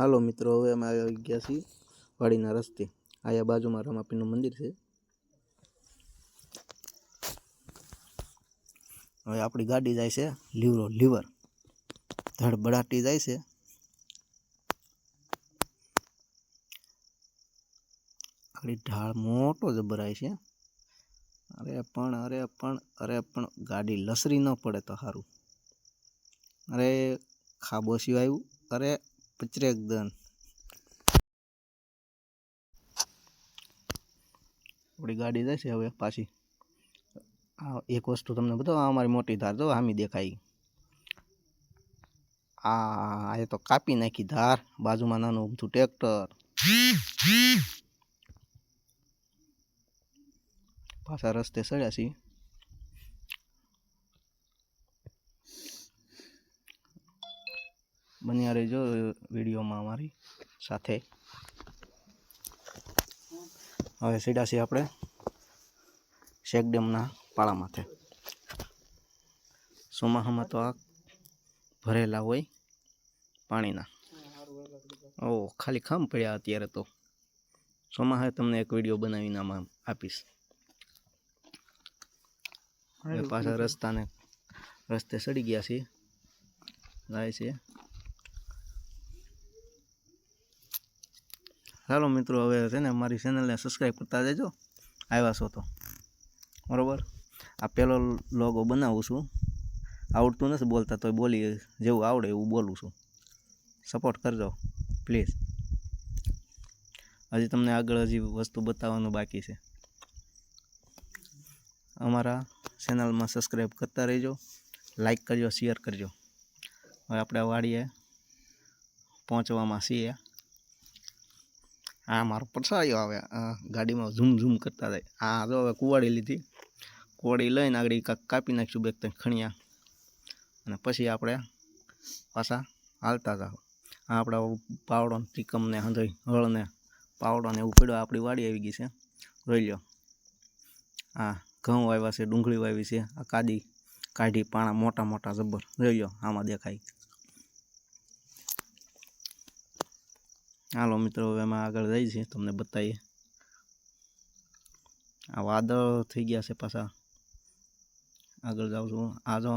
હાલો મિત્રો, હવે અમે આવી ગયા છીએ વાડીના રસ્તે. આયા બાજુમાં રામાપીનું મંદિર છે. હવે આપણી ગાડી જાય છે લીવરો લીવર. ધડબડાટી જાય છે. આપણી ઢાળ મોટો જબરાય છે. અરે પણ અરે પણ અરે પણ ગાડી લસરી ન પડે તો સારું અરે ખાબો આવ્યું. અરે પચરેક દન આપણી ગાડી જાય છે હવે પાછી. આ એક વસ્તુ તમને બતાવો અમારી મોટી ધાર જો આમી દેખાય આ એ તો કાપી નાખી ધાર, બાજુમાં નાનું ઊભું ટ્રેક્ટર. પાછા રસ્તે ચડ્યા છીએ. બન્યા રહેજો વિડીયોમાં અમારી સાથે. હવે સીડાસી છીએ આપણે શેક ડેમના પાળા માથે. ચોમાસામાં તો આ ભરેલા હોય પાણીના. ઓ ખાલી ખામ પડ્યા અત્યારે તો. ચોમાસે તમને એક વીડિયો બનાવીને આમાં આપીશ. પાછા રસ્તાને રસ્તે સડી ગયા છીએ. જાય છે. ચાલો મિત્રો, હવે છે ને મારી ચેનલને સબસ્ક્રાઈબ કરતા જજો. આવ્યા છો તો. બરાબર? આ પહેલો લોગો બનાવું છું. આવડતું નથી બોલતા, તોય બોલી જેવું આવડે એવું બોલું છું. સપોર્ટ કરજો પ્લીઝ હજી તમને આગળ હજી વસ્તુ બતાવવાનું બાકી છે. અમારા ચેનલમાં સબસ્ક્રાઈબ કરતા રહેજો. લાઈક કરજો શેર કરજો. હવે આપણે વાડીએ પહોંચવામાં છીએ. આ મારો પડસાયો આવે. ગાડીમાં ઝૂમ ઝૂમ કરતા જાય આ જો હવે કુવાડી લીધી. કુવાડી લઈને આગળ કાપી નાખીશું બે ત્રણ ખણિયા. અને પછી આપણે પાછા હાલતા જાઓ આ આપણા પાવડો ને ત્રિકમ ને હંધોઈ હળ પાવડો ને એવું પડ્યો. આપણી વાડી આવી ગઈ છે. જોઈ લ્યો. આ ઘઉં વાવ્યા છે, ડુંગળી વાવી છે, આ કાદી કાઢી, પાણા મોટા મોટા જબ્બર જોઈ લો આમાં દેખાય. હાલો મિત્રો, હવે એમાં આગળ જઈએ છીએ, તમને બતાવીએ. આ વાદળ થઈ ગયા છે પાછા. આગળ જાઉં છું. આ જો,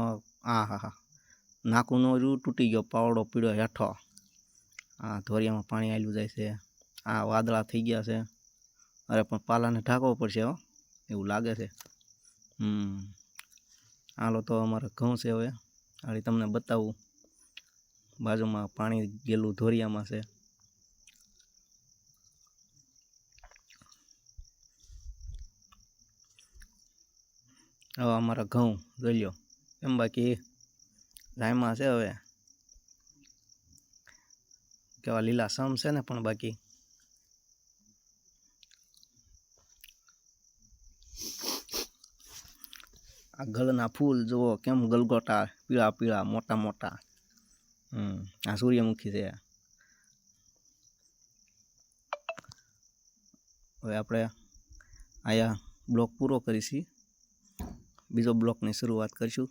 આ હા હા. નાકુનો રૂ તૂટી ગયો, પાવડો પીળો હેઠો. આ ધોરિયામાં પાણી આવેલું જાય છે. આ વાદળા થઈ ગયા છે. અરે, પણ પાલાને ઢાંકવો પડશે, હો. એવું લાગે છે. હમ. હાલો તો અમારે ઘઉં છે હવે. આડી તમને બતાવું. બાજુમાં પાણી ગયેલું ધોરિયામાં છે. હવે અમારા ઘઉં જોઈ લો એમ બાકી ગાયમાં છે હવે. કેવા લીલા સમ છે ને પણ બાકી. આ ગલના ફૂલ જુઓ કેમ ગલગોટા, પીળા પીળા, મોટા મોટા. હમ, આ સૂર્યમુખી છે. હવે આપણે આયા બ્લોક પૂરો કરીશી. બીજો બ્લોકની શરૂઆત કરીશું.